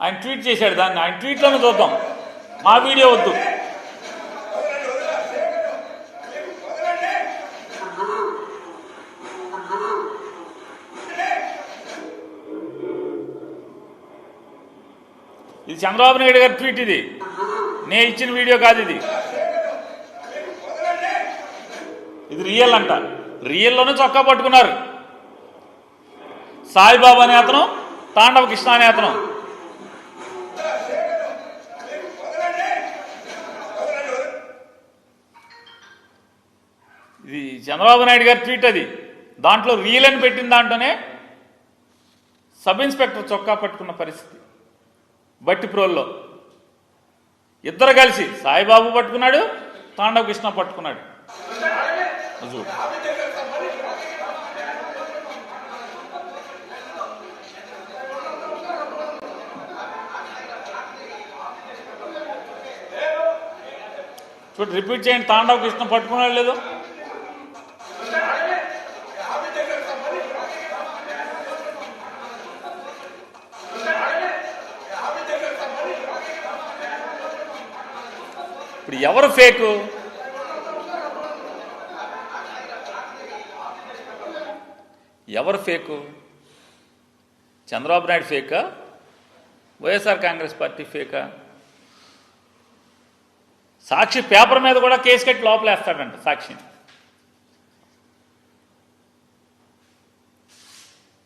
ఆయన ట్వీట్ చేశాడు దాన్ని. ఆయన ట్వీట్లోనే చూద్దాం. మా వీడియో వద్దు. ఇది చంద్రబాబు నాయుడు గారి ట్వీట్ ఇది. నేను ఇచ్చిన వీడియో కాదు ఇది. ఇది రియల్ అంట. రియల్లోనే చొక్కా పట్టుకున్నారు. సాయిబాబా అనే అతను తాండవ కృష్ణ అనే అతను. చంద్రబాబు నాయుడు గారి ట్వీట్ అది. దాంట్లో రీల్ అని పెట్టిన దాంట్లోనే సబ్ ఇన్స్పెక్టర్ చొక్కా పట్టుకున్న పరిస్థితి. బట్టి ప్రోల్లో. ఇద్దరు కలిసి సాయిబాబు పట్టుకున్నాడు తాండవ కృష్ణ పట్టుకున్నాడు. చూడు. చూడు రిపీట్ చేయండి తాండవ కృష్ణ పట్టుకున్నాడు లేదు. ఇప్పుడు ఎవరు ఫేకు? ఎవరు ఫేకు? చంద్రబాబు నాయుడు ఫేకా? వైఎస్ఆర్ కాంగ్రెస్ పార్టీ ఫేకా? సాక్షి పేపర్ మీద కూడా కేసు కట్టి లోపలేస్తాడంట సాక్షిని.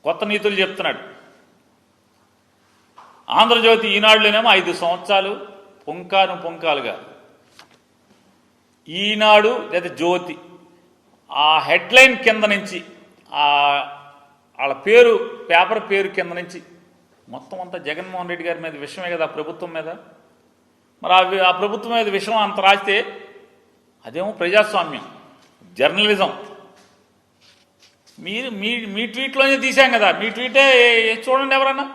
కొత్త నీతులు చెప్తున్నాడు. ఆంధ్రజ్యోతి ఈనాడులోనేమో ఐదు సంవత్సరాలు పుంకాను పుంకాలుగా. ఈనాడు లేదా జ్యోతి ఆ హెడ్లైన్ కింద నుంచి ఆ వాళ్ళ పేరు పేపర్ పేరు కింద నుంచి మొత్తం అంతా జగన్మోహన్ రెడ్డి గారి మీద విషయమే కదా ప్రభుత్వం మీద? మరి ఆ ఆ ప్రభుత్వం మీద విషయం అంత రాస్తే అదేమో ప్రజాస్వామ్యం జర్నలిజం. మీరు మీ మీ ట్వీట్లోనే తీసాం కదా మీ ట్వీటే చూడండి ఎవరన్నా.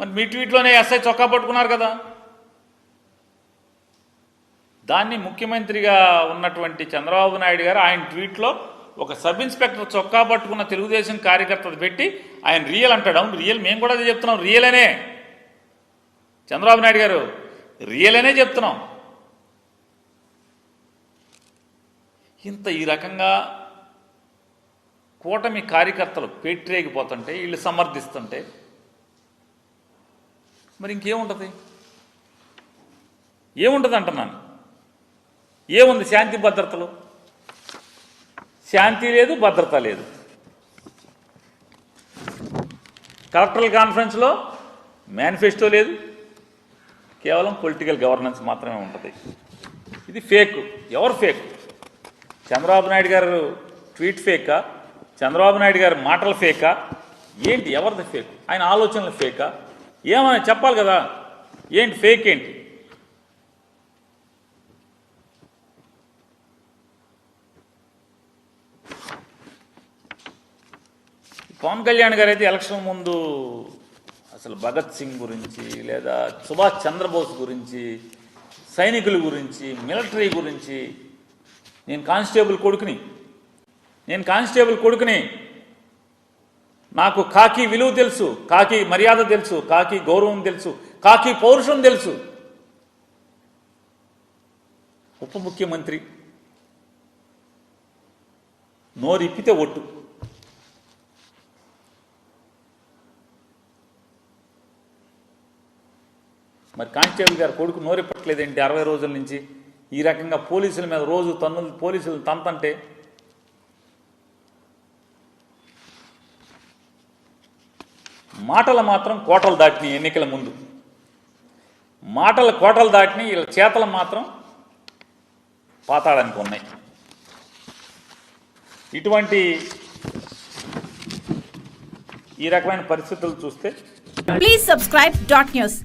మరి మీ ట్వీట్లోనే ఎస్ఐ చొక్కా పట్టుకున్నారు కదా. దాన్ని ముఖ్యమంత్రిగా ఉన్నటువంటి చంద్రబాబు నాయుడు గారు ఆయన ట్వీట్లో ఒక సబ్ ఇన్స్పెక్టర్ చొక్కా పట్టుకున్న తెలుగుదేశం కార్యకర్తలు పెట్టి ఆయన రియల్ అంటాడు. రియల్ మేము కూడా అదే చెప్తున్నాం. రియల్ అనే చంద్రబాబు నాయుడు గారు రియల్ అనే చెప్తున్నాం. ఇంత ఈ రకంగా కూటమి కార్యకర్తలు పెట్టిరేగిపోతుంటే వీళ్ళు సమర్థిస్తుంటే మరి ఇంకేముంటుంది? ఏముంటుంది అంటున్నాను ఏముంది శాంతి భద్రతలు? శాంతి లేదు భద్రత లేదు. కలెక్టరల్ కాన్ఫరెన్స్లో మేనిఫెస్టో లేదు. కేవలం పొలిటికల్ గవర్నెన్స్ మాత్రమే ఉంటుంది. ఇది ఫేక్. ఎవరు ఫేక్? చంద్రబాబు నాయుడు గారు ట్వీట్ ఫేకా? చంద్రబాబు నాయుడు గారి మాటలు ఫేకా? ఏంటి ఎవరిది ఫేక్? ఆయన ఆలోచనలు ఫేకా? ఏమైనా చెప్పాలి కదా? ఏంటి ఫేక్ ఏంటి? పవన్ కళ్యాణ్ గారు అయితే ఎలక్షన్ ముందు అసలు భగత్ సింగ్ గురించి లేదా సుభాష్ చంద్రబోస్ గురించి సైనికుల గురించి మిలిటరీ గురించి నేను కానిస్టేబుల్ కొడుకుని నేను కానిస్టేబుల్ కొడుకుని నాకు కాకి విలువ తెలుసు కాకి మర్యాద తెలుసు కాకి గౌరవం తెలుసు కాకి పౌరుషం తెలుసు. ఉప ముఖ్యమంత్రి నోరిప్పితే ఒట్టు. మరి కానిస్టేబుల్ గారు కొడుకు నోరెప్పట్లేదేంటి అరవై రోజుల నుంచి? ఈ రకంగా పోలీసుల మీద రోజు తన్నులు పోలీసులు తంతంటే మాటలు మాత్రం కోటలు దాటినాయి ఎన్నికల ముందు. మాటలు కోటలు దాటినాయి వీళ్ళ చేతలు మాత్రం పాతాడానికి ఉన్నాయి. ఇటువంటి ఈ రకమైన పరిస్థితులు చూస్తే ప్లీజ్ సబ్స్క్రైబ్ డాట్ న్యూస్